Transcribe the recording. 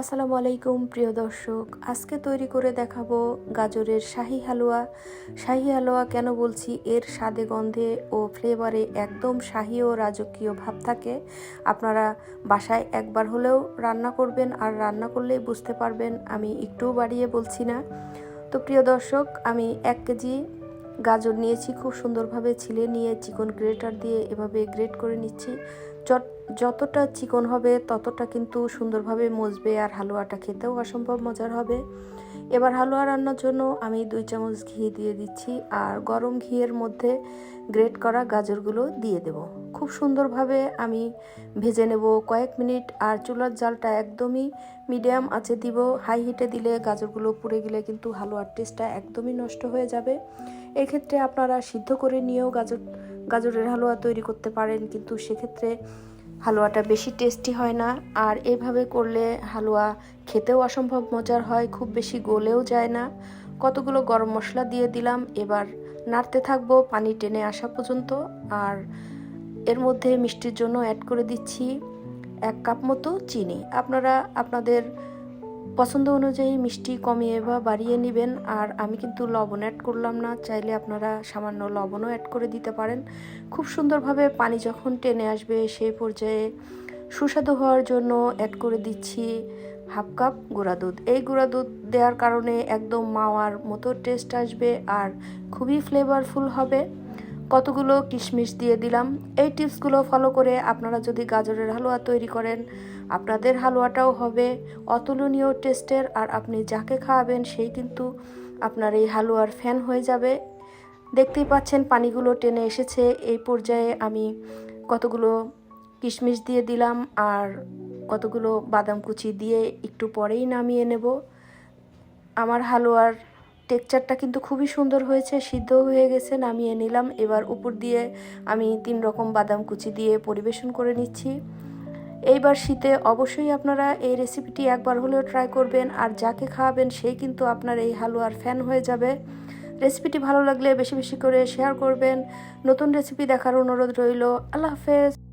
আসসালামু আলাইকুম, প্রিয় দর্শক। আজকে তৈরি করে দেখাবো গাজরের শাহি হালুয়া। শাহি হালুয়া কেন বলছি? এর স্বাদে, গন্ধে ও ফ্লেভারে একদম শাহি ও রাজকীয় ভাব থাকে। আপনারা বাসায় একবার হলেও রান্না করবেন আর রান্না করলেই বুঝতে পারবেন আমি একটুও বাড়িয়ে বলছি না। তো প্রিয় দর্শক, আমি এক কেজি গাজর নিয়েছি, খুব সুন্দরভাবে ছিলে নিয়ে চিকন গ্রেটার দিয়ে এভাবে গ্রেট করে নিচ্ছি। যতটা চিকন হবে, ততটা কিন্তু সুন্দরভাবে মজবে আর হালুয়াটা খেতেও অসম্ভব মজার হবে। এবার হালুয়া রান্নার জন্য আমি দুই চামচ ঘি দিয়ে দিচ্ছি আর গরম ঘিয়ের মধ্যে গ্রেট করা গাজরগুলো দিয়ে দেব। খুব সুন্দরভাবে আমি ভেজে নেব কয়েক মিনিট আর চুলার জালটা একদমই মিডিয়াম আছে দিব। হাই হিটে দিলে গাজরগুলো পুড়ে গেলে কিন্তু হালুয়ার টেস্টটা একদমই নষ্ট হয়ে যাবে। এক্ষেত্রে আপনারা সিদ্ধ করে নিয়েও গাজর গাজরের হালুয়া তৈরি করতে পারেন, কিন্তু সেক্ষেত্রে হালুয়াটা বেশি টেস্টি হয় না। আর এভাবে করলে হালুয়া খেতেও অসম্ভব মজার হয়, খুব বেশি গলেও যায় না। কতগুলো গরম মশলা দিয়ে দিলাম, এবার নাড়তে থাকব পানি টেনে আসা পর্যন্ত। আর এর মধ্যে মিষ্টির জন্য অ্যাড করে দিচ্ছি এক কাপ মতো চিনি। আপনারা, আপনাদের পছন্দ অনুযায়ী মিষ্টি কমিয়ে বা বাড়িয়ে নেবেন, আর আমি কিন্তু লবণ অ্যাড করলাম না। চাইলে আপনারা সামান্য লবণও অ্যাড করে দিতে পারেন। খুব সুন্দরভাবে পানি যখন টেনে আসবে, সেই পর্যায়ে সুস্বাদু হওয়ার জন্য অ্যাড করে দিচ্ছি হাফ কাপ গুঁড়া দুধ। এই গুঁড়া দুধ দেওয়ার কারণে একদম মাওয়ার মতো টেস্ট আসবে, আর খুবই ফ্লেভারফুল হবে। কতগুলো কিশমিশ দিয়ে দিলাম। এই টিপসগুলো ফলো করে আপনারা যদি গাজরের হালুয়া তৈরি করেন, আপনাদের হালুয়াটাও হবে অতুলনীয় টেস্টের আর আপনি যাকে খাওয়াবেন সেই কিন্তু আপনার এই হালুয়ার ফ্যান হয়ে যাবে। দেখতেই পাচ্ছেন পানিগুলো টেনে এসেছে। এই পর্যায়ে আমি কতগুলো কিশমিশ দিয়ে দিলাম আর কতগুলো বাদাম কুচি দিয়ে একটু পরেই নামিয়ে নেব। আমার হালুয়ার টেক্সচারটা কিন্তু খুবই সুন্দর হয়েছে সিদ্ধ হয়ে গেছে, নামিয়ে নিলাম। এবার উপর দিয়ে আমি তিন রকম বাদাম কুচি দিয়ে পরিবেশন করে নিচ্ছি। এইবার শীতে অবশ্যই আপনারা এই রেসিপিটি একবার হলেও ট্রাই করবেন, আর যাকে খাওয়াবেন সেই কিন্তু আপনার এই হালুয়ার ফ্যান হয়ে যাবে। রেসিপিটি ভালো লাগলে বেশি বেশি করে শেয়ার করবেন। নতুন রেসিপি দেখার অনুরোধ রইল। আল্লাহ হাফেজ।